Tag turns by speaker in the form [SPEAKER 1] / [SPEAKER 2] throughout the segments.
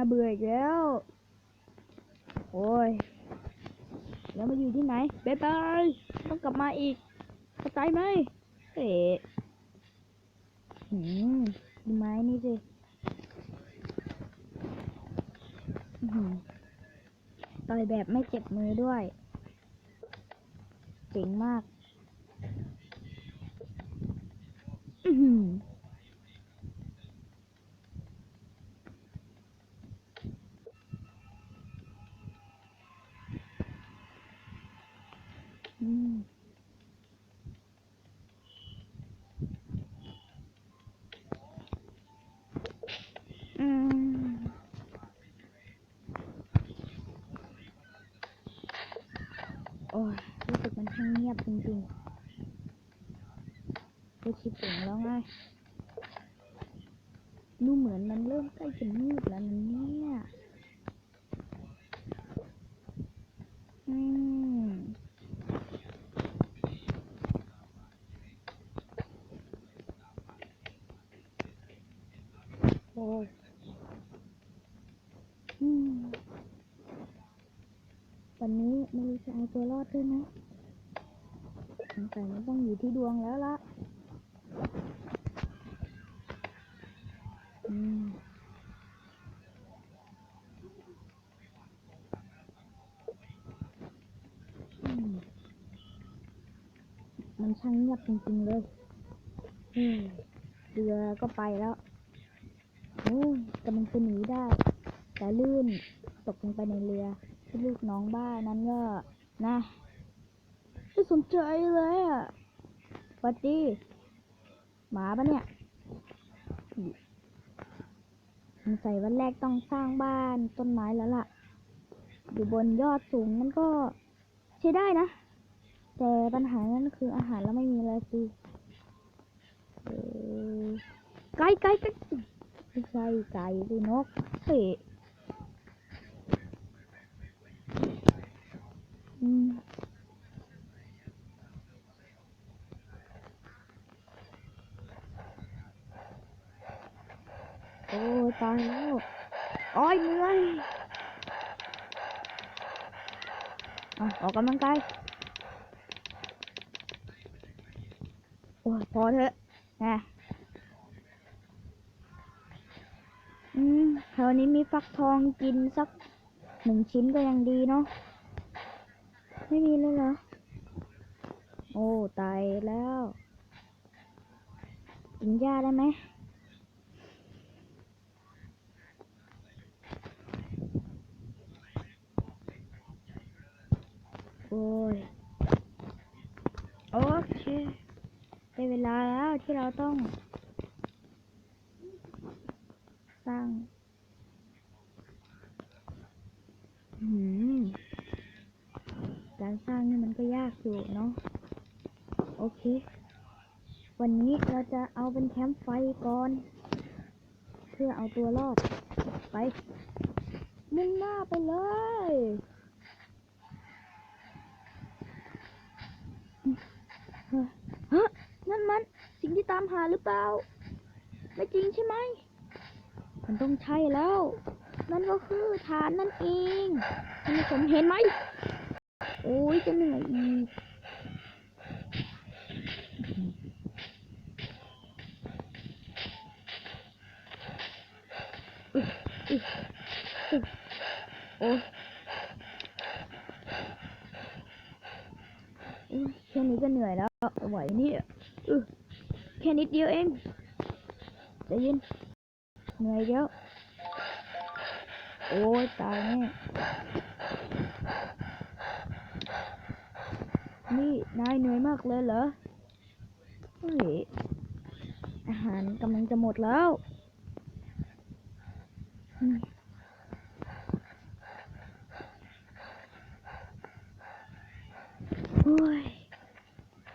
[SPEAKER 1] น่าเบื่ออีกแล้ว โอ้ย แล้วมาอยู่ที่ไหนบ๊ายบายต้องกลับมาอีกเข้าใจไหมเอ๊ะหืมดูไม้นี่สิต่อยแบบไม่เจ็บมือด้วย เจ๋งมากหืออื โอ้ยรู้สึกมันช่างเงียบจริงๆไปคิดถึงแล้วไงดูเหมือนมันเริ่มใกล้จะมืดแล้วนะเนี่ยอืม โอ้ยอืมวันนี้ ไม่รู้จะเอาตัวรอดด้วยไหมสงสัยมันต้องอยู่ที่ดวงแล้วละอืมมันช่างเงียบจริงๆเลยเรือก็ไปแล้ว โอ้ยกำลังจะหนีได้ แต่ลื่นตกลงไปในเรือ ลูกน้องบ้านนั้นก็นะไม่สนใจเลยอะวัสดีหมาปะเนี่ยสงสัยวันแรกต้องสร้างบ้านต้นไม้แล้วล่ะ อยู่บนยอดสูงนั้นก็ใช้ได้นะ แต่ปัญหานั้นคืออาหารแล้วไม่มีเลยสิเออไก่ไก่ไก่ไม่ใช่ไก่สินกเฮ้ยอืมโอ้ยตายแล้วโอ้ยเหนื่อยอออกกำลังกายโอ้ยพอเถอะนะอืมแถวนี้มีฟักทองกินสักหนึ่งชิ้นก็ยังดีเนาะ ไม่มีเลยเหรอ โอ้ ตายแล้ว กินหญ้าได้ไหม โอ้ยโอเคได้เวลาแล้วที่เราต้อง สร้างการสร้างนี่มันก็ยากอยู่เนาะโอเค วันนี้เราจะเอาเป็นแคมป์ไฟก่อน เพื่อเอาตัวรอด ไปมุ่งหน้าไปเลย ตามหาหรือเปล่า ไม่จริงใช่ไหม มันต้องใช่แล้ว นั่นก็คือฐานนั่นเองท่านผู้ชมเห็นไหม โอ้ยจะเหนื่อยอีกโอ้ยแค่นี้ก็เหนื่อยแล้วไหวนี่อือ แค่นิดเดียวเองจเย็นเหนื่อยแล้วโอ้ยตายแน่นี่นายเหนื่อยมากเลยเหรอเฮ้ยอาหารกำลังจะหมดแล้วอืมโอ้ย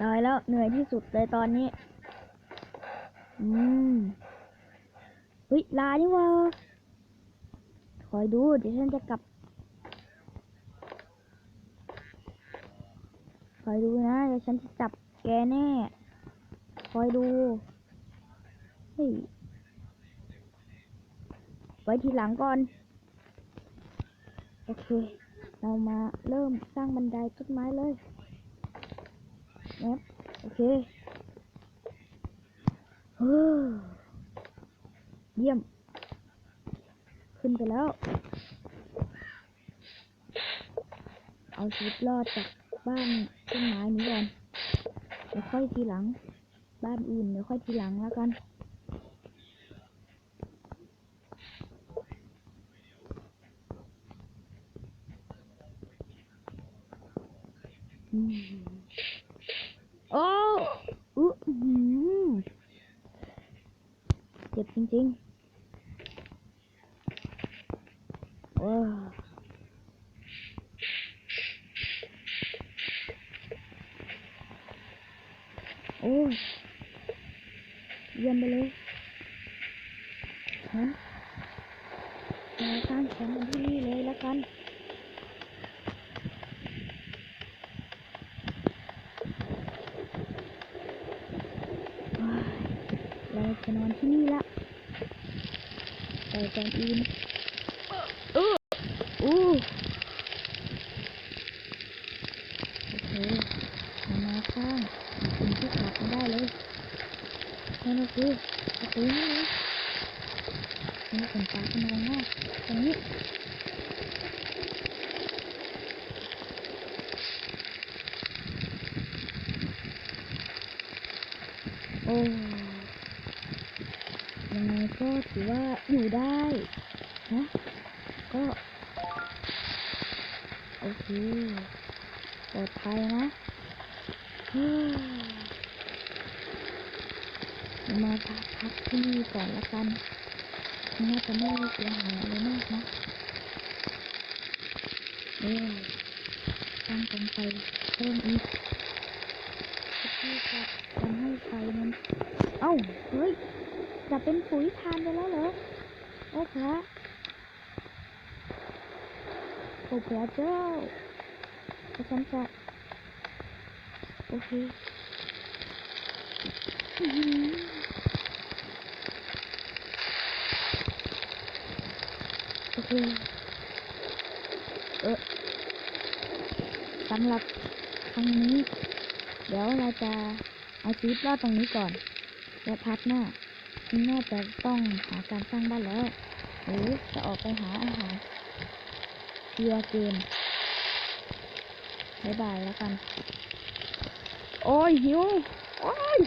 [SPEAKER 1] ตายแล้วเหนื่อยที่สุดเลยตอนนี้ อืมเฮ้ยลานี่วะคอยดู เดี๋ยวฉันจะกลับคอยดูนะเดี๋ยวฉันจะจับแกแน่คอยดูเฮ้ยไว้ทีหลังก่อน โอเค เรามาเริ่มสร้างบันไดต้นไม้เลยเน็บโอเค เยี่ยม ขึ้นไปแล้ว เอาชีวิตรอดจากบ้านต้นไม้นี้ก่อนเดี๋ยวค่อยทีหลัง บ้านอื่นเดี๋ยวค่อยทีหลังแล้วกันอืมโอ้อุ๊อหือ เจ็บจริงๆโอ้โอ้ยเยี่ยมไปเลยงั้นเราสร้างแคมป์กันที่นี่เลยแล้วกัน ว้าย เราจะนอนที่นี่ละแต่ก่อนอื่นเอออู้โอเคมามาข้างสิ่งที่ขาดไม่ได้เลยนั่นก็คือประตูนี่เลยนี่เป็นปลาขนองมากตรงนี้โอ้ ยังไงก็ถือว่าอยู่ได้นะก็โอเคปลอดภัยนะมาพักพักที่นี่ก่อนละกันน่าจะไม่เสียหายอะไรมากนะเอ้ยตั้งกองไฟเพิ่มอีกที่จะทำให้ไฟมัน เอ้า เฮ้ย จะเป็นปุ๋ยทานไปแล้วเหรอ โอ้พระโอ้พระเจ้าแล้วฉันจะโอเคโอเค เออสำหรับครั้งนี้ เดี๋ยวเราจะเอาชีวิตรอดตรงนี้ก่อน และพัดหน้า น่าจะต้องหาการสร้างบ้านแล้ว หรือจะออกไปหาอาหารเรือเกมบายบายแล้วกัน โอ้ยหิว โอ้ย